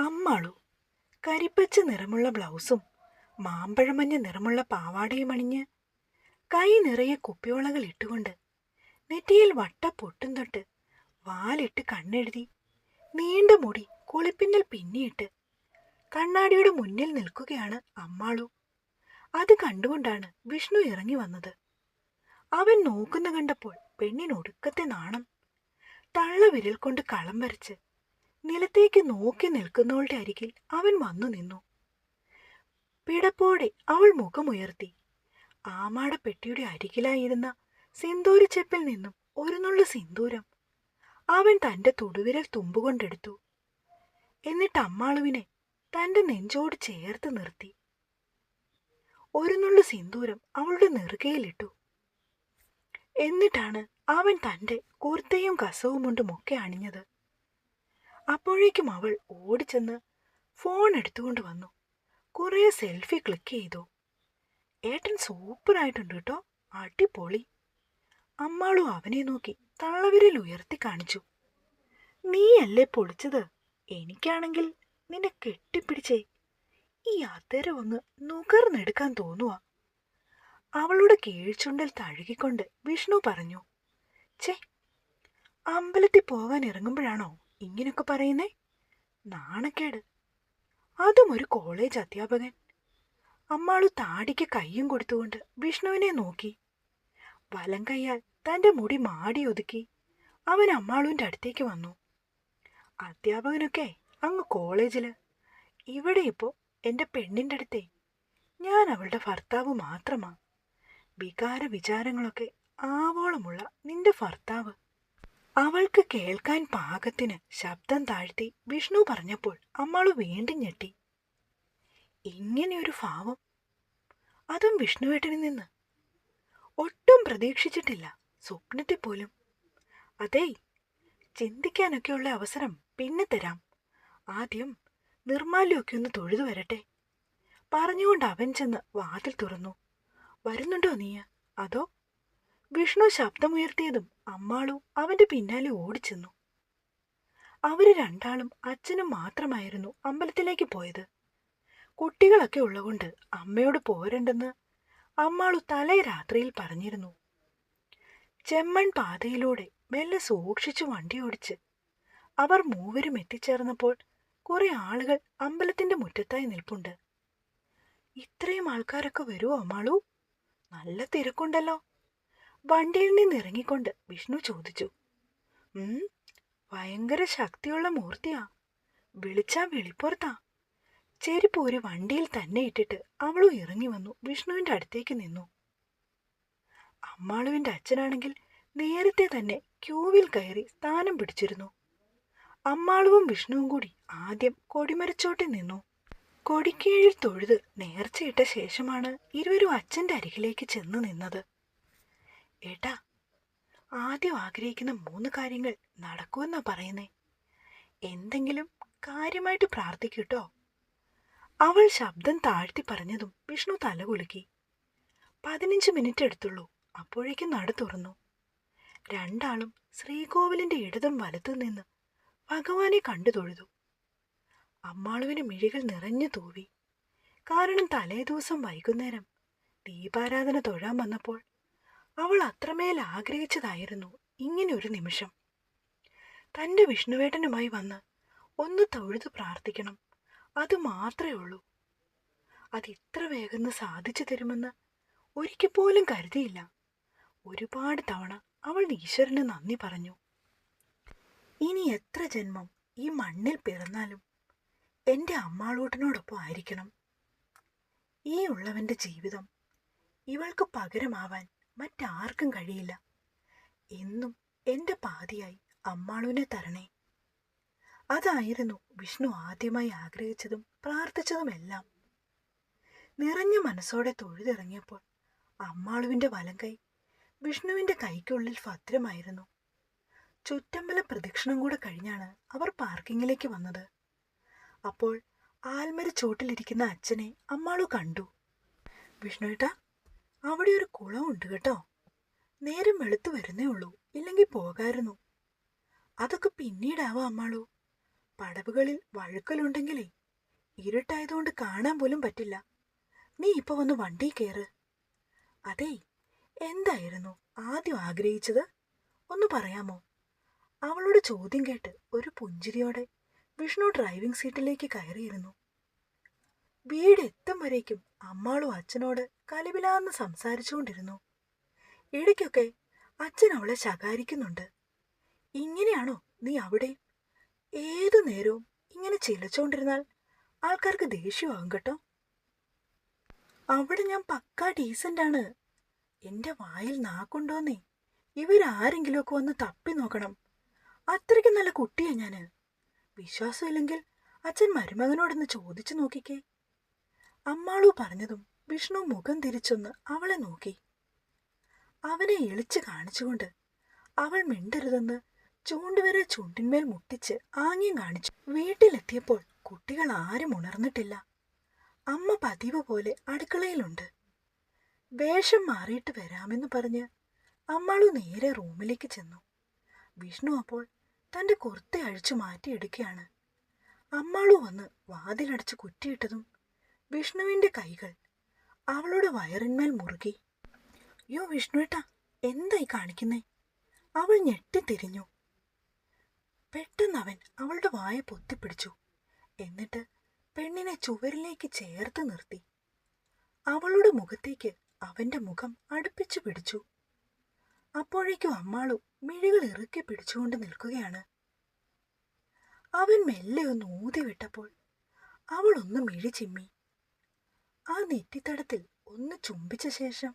അമ്മാളു. കരിപ്പച്ച നിറമുള്ള ബ്ലൗസും മാമ്പഴമഞ്ഞ നിറമുള്ള പാവാടയും അണിഞ്ഞ് കൈ നിറയെ കുപ്പിവളകൾ ഇട്ടുകൊണ്ട് നെറ്റിയിൽ വട്ട പൊട്ടും തൊട്ട് വാലിട്ട് കണ്ണെഴുതി നീണ്ട മുടി കുളിപ്പിന്നൽ പിന്നിയിട്ട് കണ്ണാടിയുടെ മുന്നിൽ നിൽക്കുകയാണ് അമ്മാളു. അത് കണ്ടുകൊണ്ടാണ് വിഷ്ണു ഇറങ്ങി വന്നത്. അവൻ നോക്കുന്ന കണ്ടപ്പോൾ പെണ്ണിനൊടുക്കത്തെ നാണം. തള്ള വിരൽ കൊണ്ട് കളം വരച്ച് നിലത്തേക്ക് നോക്കി നിൽക്കുന്നവളുടെ അരികിൽ അവൻ വന്നു നിന്നു. പിടപ്പോടെ അവൾ മുഖമുയർത്തി. ആമാടപ്പെട്ടിയുടെ അരികിലായിരുന്ന സിന്ദൂരച്ചെപ്പിൽ നിന്നും ഒരു നുള്ളു സിന്ദൂരം അവൻ തന്റെ തൊടുവിരൽ തുമ്പുകൊണ്ടെടുത്തു. എന്നിട്ട് അമ്മാളുവിനെ തന്റെ നെഞ്ചോട് ചേർത്ത് നിർത്തി. ഒരു നുള്ളു സിന്ദൂരം അവളുടെ നെറുകയിലിട്ടു. എന്നിട്ടാണ് അവൻ തന്റെ കുർത്തയും കസവും കൊണ്ടുമൊക്കെ അണിഞ്ഞത്. അപ്പോഴേക്കും അവൾ ഓടിച്ചെന്ന് ഫോൺ എടുത്തുകൊണ്ട് വന്നു. കുറേ സെൽഫി ക്ലിക്ക് ചെയ്തു. ഏട്ടൻ സൂപ്പറായിട്ടുണ്ട് കേട്ടോ. അടിപൊളി. അമ്മാളും അവനെ നോക്കി തള്ളവിരൽ ഉയർത്തി കാണിച്ചു. നീയല്ലേ പൊളിച്ചത്? എനിക്കാണെങ്കിൽ നിന്നെ കെട്ടിപ്പിടിച്ചേ. ഈ അതരം ഒന്ന് നുകർന്നെടുക്കാൻ തോന്നുക അവളുടെ കീഴ്ചുണ്ടിൽ തഴുകിക്കൊണ്ട് വിഷ്ണു പറഞ്ഞു ചേ അമ്പലത്തിൽ പോകാൻ ഇറങ്ങുമ്പോഴാണോ ഇങ്ങനൊക്കെ പറയുന്നേ? നാണക്കേട്. അതും ഒരു കോളേജ് അധ്യാപകൻ. അമ്മാൾ താടിക്ക് കയ്യും കൊടുത്തുകൊണ്ട് വിഷ്ണുവിനെ നോക്കി. വലം കൈയാൽ തന്റെ മുടി മാടി ഒതുക്കി അവൻ അമ്മാളുവിന്റെ അടുത്തേക്ക് വന്നു. അധ്യാപകനൊക്കെ അങ്ങ് കോളേജിൽ ഇവിടെ ഇപ്പോൾ എന്റെ പെണ്ണിന്റെ അടുത്തേ. ഞാൻ അവളുടെ ഭർത്താവ് മാത്രമാ. വികാര വിചാരങ്ങളൊക്കെ ആവോളമുള്ള നിന്റെ ഭർത്താവ്. അവൾക്ക് കേൾക്കാൻ പാകത്തിന് ശബ്ദം താഴ്ത്തി വിഷ്ണു പറഞ്ഞപ്പോൾ അമ്മാളു വീണ്ടും ഞെട്ടി. ഇങ്ങനെയൊരു ഭാവം. അതും വിഷ്ണുവേട്ടനിൽ നിന്ന്. ഒട്ടും പ്രതീക്ഷിച്ചിട്ടില്ല. സ്വപ്നത്തിൽ പോലും. അതേ ചിന്തിക്കാനൊക്കെയുള്ള അവസരം പിന്നെ തരാം. ആദ്യം നിർമാല്യമൊക്കെ ഒന്ന് തൊഴുതു വരട്ടെ. പറഞ്ഞുകൊണ്ട് അവൻ ചെന്ന് വാതിൽ തുറന്നു. വരുന്നുണ്ടോ നീ അതോ വിഷ്ണു ശബ്ദമുയർത്തിയതും അമ്മാളും അവന്റെ പിന്നാലെ ഓടിച്ചെന്നു. അവർ രണ്ടാളും അച്ഛനും മാത്രമായിരുന്നു അമ്പലത്തിലേക്ക് പോയത്. കുട്ടികളൊക്കെ ഉള്ളതുകൊണ്ട് അമ്മയോട് പോരണ്ടെന്ന് അമ്മാളു തലേ രാത്രിയിൽ പറഞ്ഞിരുന്നു. ചെമ്മൺ പാതയിലൂടെ മെല്ലെ സൂക്ഷിച്ചു വണ്ടി ഓടിച്ച് അവർ മൂവരും എത്തിച്ചേർന്നപ്പോൾ കുറെ ആളുകൾ അമ്പലത്തിന്റെ മുറ്റത്തായി നിൽപ്പുണ്ട്. ഇത്രയും ആൾക്കാരൊക്കെ വരുമോ അമ്മാളു? നല്ല തിരക്കുണ്ടല്ലോ. വണ്ടിയിൽ നിന്നിറങ്ങിക്കൊണ്ട് വിഷ്ണു ചോദിച്ചു ഭയങ്കര ശക്തിയുള്ള മൂർത്തിയാ. വിളിച്ചാ വെളിപ്പുറത്താ. ചെരുപ്പ് ഒരു വണ്ടിയിൽ തന്നെ ഇട്ടിട്ട് അവളും ഇറങ്ങി വന്നു വിഷ്ണുവിന്റെ അടുത്തേക്ക് നിന്നു. അമ്മാളുവിന്റെ അച്ഛനാണെങ്കിൽ നേരത്തെ തന്നെ ക്യൂവിൽ കയറി സ്ഥാനം പിടിച്ചിരുന്നു. അമ്മാളുവും വിഷ്ണുവും കൂടി ആദ്യം കൊടിമരച്ചോട്ടിൽ നിന്നു. കൊടിക്കീഴിൽ തൊഴുത് നേർച്ചയിട്ട ശേഷമാണ് ഇരുവരും അച്ഛന്റെ അരികിലേക്ക് ചെന്ന് നിന്നത്. ഏട്ടാ ആദ്യം ആഗ്രഹിക്കുന്ന മൂന്ന് കാര്യങ്ങൾ നടക്കുമെന്നാ പറയുന്നേ. എന്തെങ്കിലും കാര്യമായിട്ട് പ്രാർത്ഥിക്കൂട്ടോ അവൾ ശബ്ദം താഴ്ത്തി പറഞ്ഞതും വിഷ്ണു തല തലകുലുക്കി പതിനഞ്ച് മിനിറ്റ് എടുത്തുള്ളൂ അപ്പോഴേക്കും നട തുറന്നു. രണ്ടാളും ശ്രീകോവിലിന്റെ ഇടതും വലത്തു നിന്ന് ഭഗവാനെ കണ്ടു തൊഴുതു. അമ്മാളുവിന് മിഴികൾ നിറഞ്ഞു തൂവി. കാരണം തലേദിവസം വൈകുന്നേരം ദീപാരാധന തൊഴാൻ വന്നപ്പോൾ അവൾ അത്രമേൽ ആഗ്രഹിച്ചതായിരുന്നു ഇങ്ങനെ ഒരു നിമിഷം. തന്റെ വിഷ്ണുവേട്ടനുമായി വന്ന് ഒന്ന് തൊഴുതു പ്രാർത്ഥിക്കണം അത് മാത്രമേ ഉള്ളൂ. അത് ഇത്ര വേഗം സാധിച്ചു തരുമെന്ന് ഒരിക്കൽ പോലും കരുതിയില്ല. ഒരുപാട് തവണ അവൾ ഈശ്വരന് നന്ദി പറഞ്ഞു. ഇനി എത്ര ജന്മം ഈ മണ്ണിൽ പിറന്നാലും എന്റെ അമ്മാളൂട്ടനോടൊപ്പം ആയിരിക്കണം. ഈ ഉള്ളവന്റെ ജീവിതം ഇവൾക്ക് പകരമാവാൻ മറ്റാർക്കും കഴിയില്ല. എന്നും എന്റെ പാതിയായി അമ്മാളുവിനെ തരണേ. അതായിരുന്നു വിഷ്ണു ആദ്യമായി ആഗ്രഹിച്ചതും പ്രാർത്ഥിച്ചതുമെല്ലാം. നിറഞ്ഞ മനസ്സോടെ തൊഴുതിറങ്ങിയപ്പോൾ അമ്മാളുവിന്റെ വലം കൈ വിഷ്ണുവിന്റെ കൈക്കുള്ളിൽ ഭദ്രമായിരുന്നു. ചുറ്റമ്പല പ്രദക്ഷിണം കൂടെ കഴിഞ്ഞാണ് അവർ പാർക്കിങ്ങിലേക്ക് വന്നത്. അപ്പോൾ ആൽമര ചോട്ടിലിരിക്കുന്ന അച്ഛനെ അമ്മാളു കണ്ടു. വിഷ്ണുവേട്ടാ അവിടെ ഒരു കുളം ഉണ്ട് കേട്ടോ. നേരം വെളുത്തു വരുന്നേ ഉള്ളൂ. ഇല്ലെങ്കിൽ പോകായിരുന്നു. അതൊക്കെ പിന്നീടാവാം അമ്മാളു. പടവുകളിൽ വഴുക്കലുണ്ടെങ്കിലേ ഇരുട്ടായതുകൊണ്ട് കാണാൻ പോലും പറ്റില്ല. നീ ഇപ്പൊ വന്ന് വണ്ടി കയറ് അതേ എന്തായിരുന്നു ആദ്യം ആഗ്രഹിച്ചത്? ഒന്ന് പറയാമോ? അവളുടെ ചോദ്യം കേട്ട് ഒരു പുഞ്ചിരിയോടെ വിഷ്ണു ഡ്രൈവിംഗ് സീറ്റിലേക്ക് കയറിയിരുന്നു. വീട് എത്തും വരേക്കും അമ്മാളും അച്ഛനോട് കലിപിലാന്ന് സംസാരിച്ചുകൊണ്ടിരുന്നു. ഇടയ്ക്കൊക്കെ അച്ഛൻ അവളെ ശകാരിക്കുന്നുണ്ട്. ഇങ്ങനെയാണോ നീ അവിടെ? ഏതു നേരവും ഇങ്ങനെ ചിലച്ചുകൊണ്ടിരുന്നാൽ ആൾക്കാർക്ക് ദേഷ്യമാകും കേട്ടോ. അവിടെ ഞാൻ പക്കാ ഡീസന്റ് ആണ് എന്റെ വായിൽ നാക്കുണ്ടോന്നേ. ഇവരാരെങ്കിലുമൊക്കെ വന്ന് തപ്പി നോക്കണം. അത്രയ്ക്ക് നല്ല കുട്ടിയാ ഞാൻ. വിശ്വാസമില്ലെങ്കിൽ അച്ഛൻ മരുമകനോടൊന്ന് ചോദിച്ചു നോക്കിക്കേ. അമ്മാളു പറഞ്ഞതും വിഷ്ണു മുഖം തിരിച്ചൊന്ന് അവളെ നോക്കി. അവനെ എളിച്ചു കാണിച്ചുകൊണ്ട് അവൾ മിണ്ടരുതെന്ന് ചൂണ്ടുവരെ ചുണ്ടിന്മേൽ മുട്ടിച്ച് ആംഗ്യം കാണിച്ചു. വീട്ടിലെത്തിയപ്പോൾ കുട്ടികൾ ആരും ഉണർന്നിട്ടില്ല. അമ്മ പതിവ് പോലെ അടുക്കളയിലുണ്ട്. വേഷം മാറിയിട്ട് വരാമെന്ന് പറഞ്ഞ് അമ്മാളു നേരെ റൂമിലേക്ക് ചെന്നു. വിഷ്ണു അപ്പോൾ തന്റെ കുർത്ത അഴിച്ചു മാറ്റിയെടുക്കുകയാണ്. അമ്മാളു വന്ന് വാതിലടച്ച് കുറ്റിയിട്ടതും വിഷ്ണുവിന്റെ കൈകൾ. അവളുടെ വയറിന്മേൽ മുറുകി. യോ വിഷ്ണുവേട്ടാ എന്തായി കാണിക്കുന്നേ? അവൾ ഞെട്ടിത്തിരിഞ്ഞു. പെട്ടെന്ന് അവൻ അവളുടെ വായ പൊത്തിപ്പിടിച്ചു. എന്നിട്ട് പെണ്ണിനെ ചുവരിലേക്ക് ചേർത്ത് നിർത്തി. അവളുടെ മുഖത്തേക്ക് അവന്റെ മുഖം അടുപ്പിച്ചു പിടിച്ചു. അപ്പോഴേക്കും അമ്മാളു മിഴികൾ ഇറുക്കി പിടിച്ചുകൊണ്ട് നിൽക്കുകയാണ്. അവൻ മെല്ലെ ഒന്ന് ഊതി വിട്ടപ്പോൾ അവളൊന്ന് മിഴി ചിമ്മി. ആ നെറ്റിത്തടത്തിൽ ഒന്ന് ചുംബിച്ച ശേഷം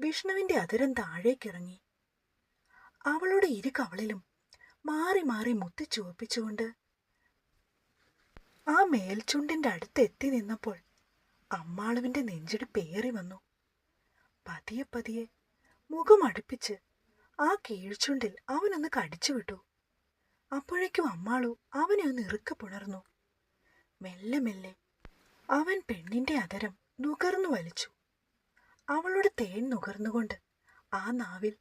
വിഷ്ണുവിന്റെ അതിരം താഴേക്കിറങ്ങി. അവളുടെ ഇരു കവളിലും മാറി മാറി മുത്തി ചുവപ്പിച്ചുകൊണ്ട് ആ മേൽചുണ്ടിന്റെ അടുത്തെത്തി നിന്നപ്പോൾ അമ്മാളുവിന്റെ നെഞ്ചിടി പേറി വന്നു. പതിയെ പതിയെ മുഖം അടുപ്പിച്ച് ആ കീഴ്ചുണ്ടിൽ അവനൊന്ന് കടിച്ചു വിട്ടു. അപ്പോഴേക്കും അമ്മാളു അവനെ ഒന്ന് ഇറുക്ക പുണർന്നു. മെല്ലെ മെല്ലെ അവൻ പെണ്ണിന്റെ അതരം നുകർന്നു വലിച്ചു. അവളുടെ തേൻ നുകർന്നുകൊണ്ട് ആ നാവിൽ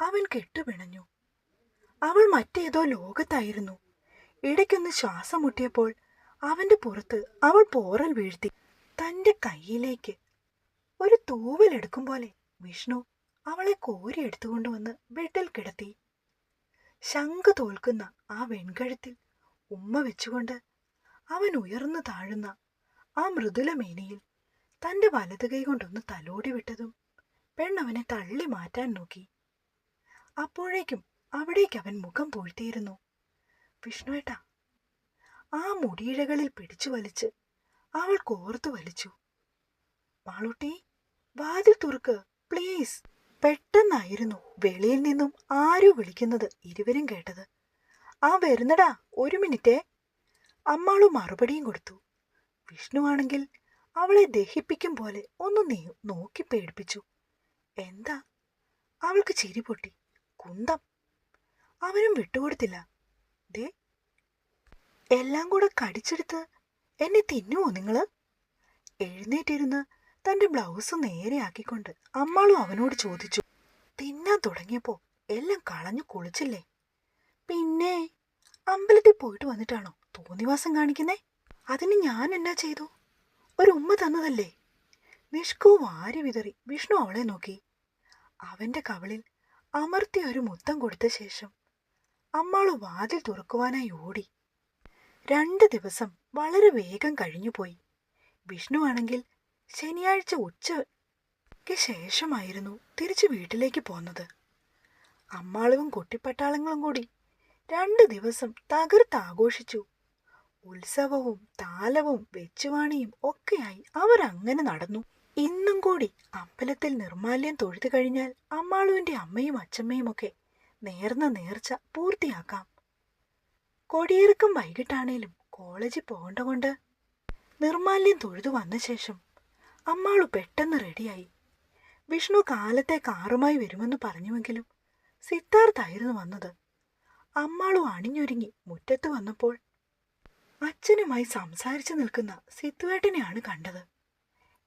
അവൻ കെട്ടുപിണഞ്ഞു. അവൾ മറ്റേതോ ലോകത്തായിരുന്നു. ഇടയ്ക്കൊന്ന് ശ്വാസം മുട്ടിയപ്പോൾ അവന്റെ പുറത്ത് അവൾ പോറൽ വീഴ്ത്തി തന്റെ കൈയിലേക്ക് ഒരു തൂവൽ എടുക്കും പോലെ വിഷ്ണു അവളെ കോരി എടുത്തുകൊണ്ടുവന്ന് ബെഡിൽ കിടത്തി. ശംഖ് തോൽക്കുന്ന ആ വെൺകഴുത്തിൽ ഉമ്മ വെച്ചുകൊണ്ട് അവൻ ഉയർന്നു താഴുന്ന ആ മൃദുല മേനിയിൽ തന്റെ വലത് കൈ കൊണ്ടൊന്ന് തലോടി വിട്ടതും പെണ്ണവനെ തള്ളി മാറ്റാൻ നോക്കി. അപ്പോഴേക്കും അവിടേക്ക് അവൻ മുഖം പൂഴ്ത്തിയിരുന്നു. വിഷ്ണുവേട്ട ആ മുടിയിഴകളിൽ പിടിച്ചു വലിച്ച് അവൾ കോർത്തു വലിച്ചു. മാളൂട്ടി വാതിൽ തുറക്ക് പ്ലീസ്. പെട്ടെന്നായിരുന്നു വെളിയിൽ നിന്നും ആരോ വിളിക്കുന്നത് ഇരുവരും കേട്ടത്. ആ വരുന്നടാ ഒരു മിനിറ്റേ. അമ്മാളു മറുപടിയും കൊടുത്തു. വിഷ്ണു ആണെങ്കിൽ അവളെ ദഹിപ്പിക്കും പോലെ ഒന്ന് നീ നോക്കി പേടിപ്പിച്ചു. എന്താ? അവൾക്ക് ചിരി പൊട്ടി. കുന്തം. അവനും വിട്ടുകൊടുത്തില്ല. ദേ എല്ലാം കൂടെ കടിച്ചെടുത്ത് എന്നെ തിന്നുവോ നിങ്ങൾ? എഴുന്നേറ്റിരുന്ന് തന്റെ ബ്ലൗസ് നേരെയാക്കിക്കൊണ്ട് അമ്മാളും അവനോട് ചോദിച്ചു. തിന്നാൻ തുടങ്ങിയപ്പോ എല്ലാം കളഞ്ഞു കുളിച്ചില്ലേ? പിന്നെ അമ്പലത്തിൽ പോയിട്ട് വന്നിട്ടാണോ തോന്നിവാസം കാണിക്കുന്നേ? അതിന് ഞാൻ എന്നാ ചെയ്തു? ഒരു ഉമ്മ തന്നതല്ലേ? നിഷ്കു വാരി വിതറി. വിഷ്ണു അവളെ നോക്കി. അവന്റെ കവളിൽ അമർത്തി ഒരു മുത്തം കൊടുത്ത ശേഷം അമ്മാൾ വാതിൽ തുറക്കുവാനായി ഓടി. രണ്ട് ദിവസം വളരെ വേഗം കഴിഞ്ഞുപോയി വിഷ്ണു ആണെങ്കിൽ ശനിയാഴ്ച ഉച്ചയ്ക്ക് ശേഷമായിരുന്നു തിരിച്ചു വീട്ടിലേക്ക് പോന്നത്. അമ്മാളും കുട്ടിപ്പട്ടാളങ്ങളും കൂടി രണ്ട് ദിവസം തകർത്താഘോഷിച്ചു. ഉത്സവവും താലവും വെച്ചുവാണിയും ഒക്കെയായി അവരങ്ങനെ നടന്നു. ഇന്നും കൂടി അമ്പലത്തിൽ നിർമാല്യം തൊഴുതു കഴിഞ്ഞാൽ അമ്മാളുവിന്റെ അമ്മയും അച്ഛമ്മയും ഒക്കെ നേർന്ന നേർച്ച പൂർത്തിയാക്കാം. കൊടിയിറക്കം വൈകിട്ടാണേലും കോളേജിൽ പോകേണ്ട കൊണ്ട് നിർമാല്യം തൊഴുതു വന്ന ശേഷം അമ്മാളു പെട്ടെന്ന് റെഡിയായി. വിഷ്ണു കാലത്തെ കാറുമായി വരുമെന്ന് പറഞ്ഞുവെങ്കിലും സിദ്ധാർത്ഥായിരുന്നു വന്നത്. അമ്മാളു അണിഞ്ഞൊരുങ്ങി മുറ്റത്ത് വന്നപ്പോൾ അച്ഛനുമായി സംസാരിച്ചു നിൽക്കുന്ന സിദ്ധുവേട്ടനെയാണ് കണ്ടത്.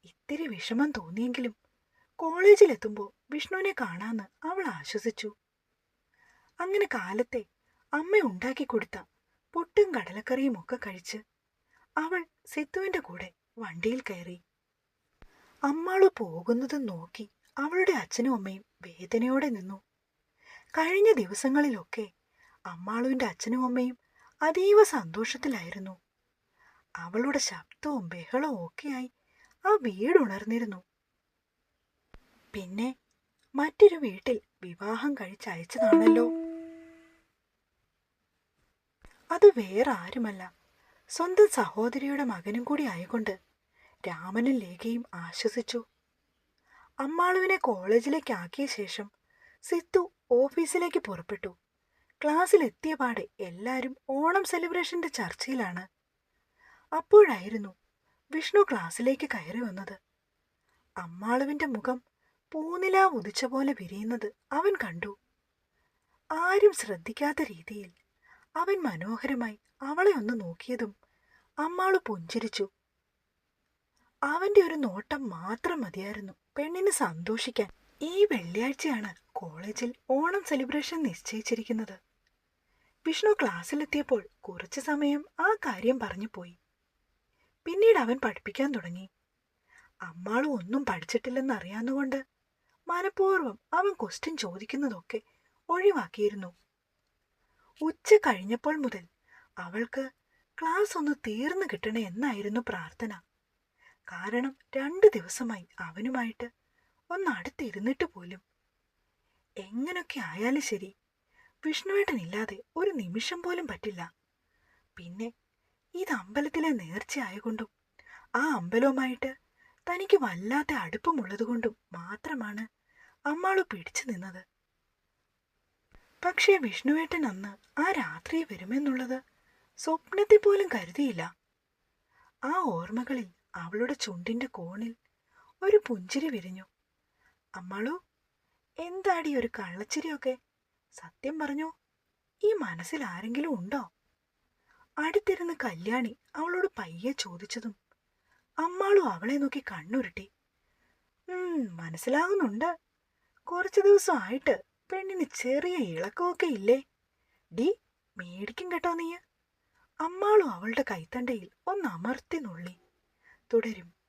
ഇത്തിരി വിഷമം തോന്നിയെങ്കിലും കോളേജിലെത്തുമ്പോൾ വിഷ്ണുവിനെ കാണാന്ന് അവൾ ആശ്വസിച്ചു. അങ്ങനെ കാലത്തെ അമ്മ ഉണ്ടാക്കി കൊടുത്ത പുട്ടും കടലക്കറിയും ഒക്കെ കഴിച്ച് അവൾ സിത്തുവിന്റെ കൂടെ വണ്ടിയിൽ കയറി. അമ്മാൾ പോകുന്നത് നോക്കി അവളുടെ അച്ഛനും അമ്മയും വേദനയോടെ നിന്നു. കഴിഞ്ഞ ദിവസങ്ങളിലൊക്കെ അമ്മാളുവിന്റെ അച്ഛനും അമ്മയും അതീവ സന്തോഷത്തിലായിരുന്നു. അവളുടെ ശബ്ദവും ബഹളവും ഒക്കെയായി ആ വീട് ഉണർന്നിരുന്നു. പിന്നെ മറ്റൊരു വീട്ടിൽ വിവാഹം കഴിച്ചയച്ചതാണല്ലോ അത് വേറെ ആരുമല്ല. സ്വന്തം സഹോദരിയുടെ മകനും കൂടി ആയിക്കൊണ്ട് രാമനും ലേഖയും ആശ്വസിച്ചു. അമ്മാളുവിനെ കോളേജിലേക്ക് ആക്കിയ ശേഷം സിത്തു ഓഫീസിലേക്ക് പുറപ്പെട്ടു. ക്ലാസ്സിലെത്തിയ പാടെ എല്ലാവരും ഓണം സെലിബ്രേഷന്റെ ചർച്ചയിലാണ്. അപ്പോഴായിരുന്നു വിഷ്ണു ക്ലാസ്സിലേക്ക് കയറി വന്നത്. അമ്മാളുവിന്റെ മുഖം പൂനിലാ ഉദിച്ച പോലെ വിരിയുന്നത് അവൻ കണ്ടു. ആരും ശ്രദ്ധിക്കാത്ത രീതിയിൽ അവൻ മനോഹരമായി അവളെ ഒന്ന് നോക്കിയതും അമ്മാൾ പുഞ്ചിരിച്ചു. അവന്റെ ഒരു നോട്ടം മാത്രം മതിയായിരുന്നു പെണ്ണിന് സന്തോഷിക്കാൻ. ഈ വെള്ളിയാഴ്ചയാണ് കോളേജിൽ ഓണം സെലിബ്രേഷൻ നിശ്ചയിച്ചിരിക്കുന്നത്. വിഷ്ണു ക്ലാസ്സിലെത്തിയപ്പോൾ കുറച്ചു സമയം ആ കാര്യം പറഞ്ഞു പോയി. പിന്നീട് അവൻ പഠിപ്പിക്കാൻ തുടങ്ങി. അമ്മാളും ഒന്നും പഠിച്ചിട്ടില്ലെന്ന് അറിയാവുന്നതുകൊണ്ട് മനഃപൂർവം അവൻ ക്വസ്റ്റ്യൻ ചോദിക്കുന്നതൊക്കെ ഒഴിവാക്കിയിരുന്നു. ഉച്ച കഴിഞ്ഞപ്പോൾ മുതൽ അവൾക്ക് ക്ലാസ് ഒന്ന് തീർന്നു കിട്ടണേ എന്നായിരുന്നു പ്രാർത്ഥന. കാരണം രണ്ടു ദിവസമായി അവനുമായിട്ട് ഒന്ന് അടുത്തിരുന്നിട്ട് പോലും. എങ്ങനൊക്കെ ആയാലും ശരി വിഷ്ണുവേട്ടനില്ലാതെ ഒരു നിമിഷം പോലും പറ്റില്ല. പിന്നെ ഇത് അമ്പലത്തിലെ നേർച്ചയായകൊണ്ടും ആ അമ്പലവുമായിട്ട് തനിക്ക് വല്ലാത്ത അടുപ്പമുള്ളതുകൊണ്ടും മാത്രമാണ് അമ്മാളു പിടിച്ചു നിന്നത്. പക്ഷേ വിഷ്ണുവേട്ടൻ അന്ന് ആ രാത്രി വരുമെന്നുള്ളത് സ്വപ്നത്തിൽ പോലും കരുതിയില്ല. ആ ഓർമ്മകളിൽ അവളുടെ ചുണ്ടിന്റെ കോണിൽ ഒരു പുഞ്ചിരി വിരിഞ്ഞു. അമ്മാളു എന്താടി ഒരു കള്ളച്ചിരിയൊക്കെ? സത്യം പറഞ്ഞു? ഈ മനസ്സിൽ ആരെങ്കിലും ഉണ്ടോ? അടുത്തിരുന്ന് കല്യാണി അവളോട് പയ്യെ ചോദിച്ചതും അമ്മാളും അവളെ നോക്കി കണ്ണുരുട്ടി. മനസ്സിലാകുന്നുണ്ട്. കുറച്ച് ദിവസമായിട്ട് പെണ്ണിന് ചെറിയ ഇളക്കമൊക്കെ ഇല്ലേ? ഡി മേടിക്കും കേട്ടോ നീ അമ്മാളും അവളുടെ കൈത്തണ്ടയിൽ ഒന്ന് അമർത്തി നുള്ളി. തുടരും.